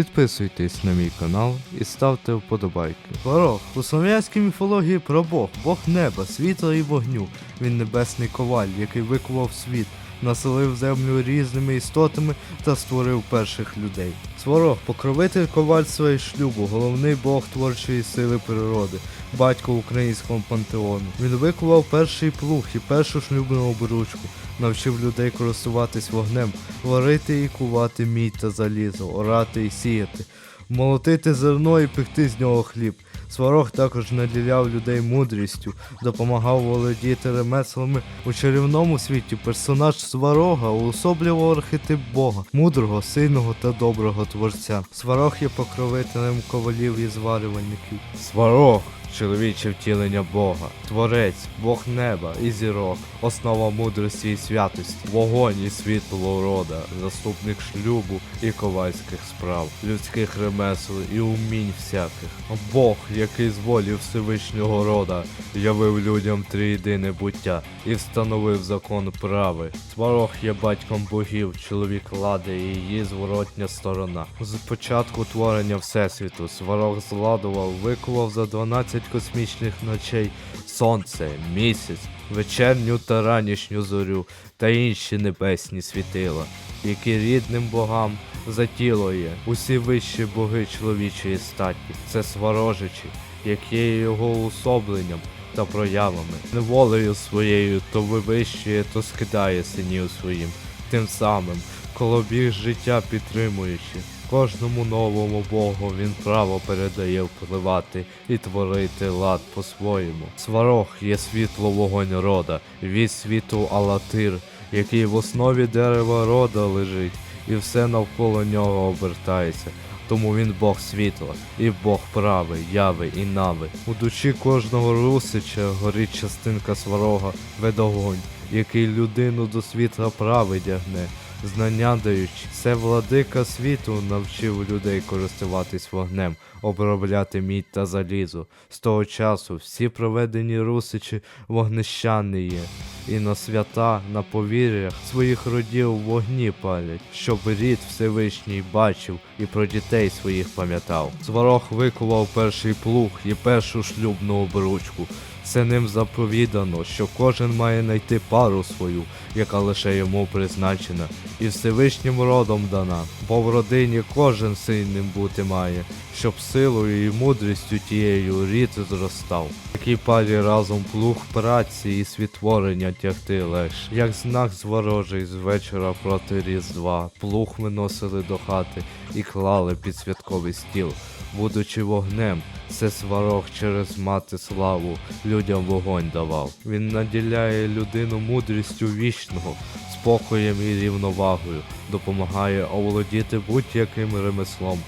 Підписуйтесь на мій канал і ставте вподобайки. Ворог у слов'янській міфології про Бог, Бог неба, світла і вогню. Він небесний коваль, який викував світ, населив землю різними істотами та створив перших людей. Сварог, покровитель ковальства і шлюбу, головний бог творчої сили природи, батько українського пантеону. Він викував перший плуг і першу шлюбну обручку, навчив людей користуватись вогнем, варити і кувати мідь та залізо, орати і сіяти, молотити зерно і пекти з нього хліб. Сварог також наділяв людей мудрістю, допомагав володіти ремеслами у чарівному світі. Персонаж Сварога уособлював архетип Бога, мудрого, сильного та доброго творця. Сварог є покровителем ковалів і зварювальників. Сварог чоловіче втілення Бога, творець, Бог неба і зірок, основа мудрості і святості, вогонь і світло рода, заступник шлюбу і ковальських справ, людських ремесел і умінь всяких. Бог, який з волі Всевишнього рода, явив людям трієдине буття і встановив закон прави. Сварог є батьком богів, чоловік лади і її зворотня сторона. З початку творення Всесвіту Сварог зладував, викував за 12 космічних ночей сонце, місяць, вечерню та ранішню зорю та інші небесні світила, які рідним богам за тіло є. Усі вищі боги чоловічої статі, це сварожичі, які є його уособленням та проявами. Неволею своєю то вивищує, то скидає синів своїм, тим самим колобіг життя підтримуючи. Кожному новому богу він право передає впливати і творити лад по-своєму. Сварог є світло вогонь рода, від світу Алатир, який в основі дерева рода лежить, і все навколо нього обертається. Тому він Бог світла, і Бог прави, яви і нави. У душі кожного русича горить частинка сварога, ведогонь, який людину до світла прави дягне. Знання даючи, це владика світу навчив людей користуватись вогнем, обробляти мідь та залізо. З того часу всі проведені русичі вогнещани є, і на свята, на повір'ях своїх родів вогні палять, щоб рід Всевишній бачив і про дітей своїх пам'ятав. Сварог викував перший плуг і першу шлюбну обручку. Це ним заповідано, що кожен має знайти пару свою, яка лише йому призначена, і Всевишнім родом дана, бо в родині кожен сильним бути має, щоб силою і мудрістю тією рід зростав. Такій парі разом плуг праці і світворення тягти леш, як знак зворожий з вечора проти Різдва, плуг виносили до хати і клали під святковий стіл будучи вогнем, це сварог через мати славу людям вогонь давав. Він наділяє людину мудрістю вічного, спокоєм і рівновагою, допомагає оволодіти будь-яким ремеслом,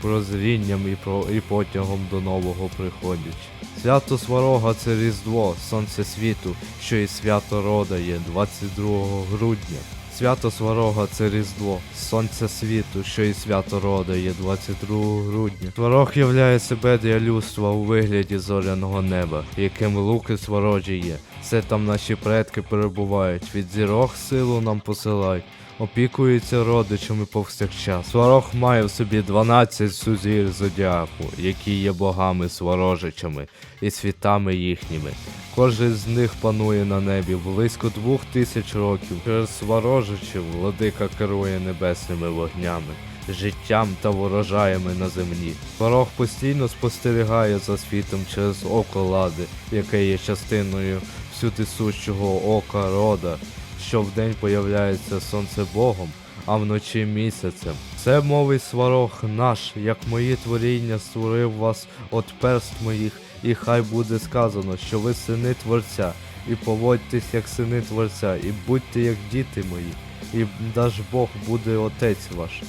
прозрінням і, про, і потягом до нового приходячи. Свято Сварога це Різдво, Сонце світу, що і свято рода є 22 грудня. Свято Сварога це Різдво, Сонце світу, що і свято рода є 22 грудня. Сварог являє себе для людства у вигляді зоряного неба, яким луки сварожі є. Це там наші предки перебувають, від зірок силу нам посилають. Опікується родичами повсякчас. Сварог має в собі 12 сузір зодіаку, які є богами сварожичами і світами їхніми. Кожен з них панує на небі близько двох тисяч років. Через сварожичів владика керує небесними вогнями, життям та ворожаями на землі. Сварог постійно спостерігає за світом через око лади, яке є частиною всюди сущого ока рода що вдень появляється сонце Богом, а вночі місяцем. Це мовить сварог наш, як мої творіння створив вас от перст моїх, і хай буде сказано, що ви сини Творця, і поводьтесь як сини Творця, і будьте як діти мої, і наш Бог буде Отець ваш.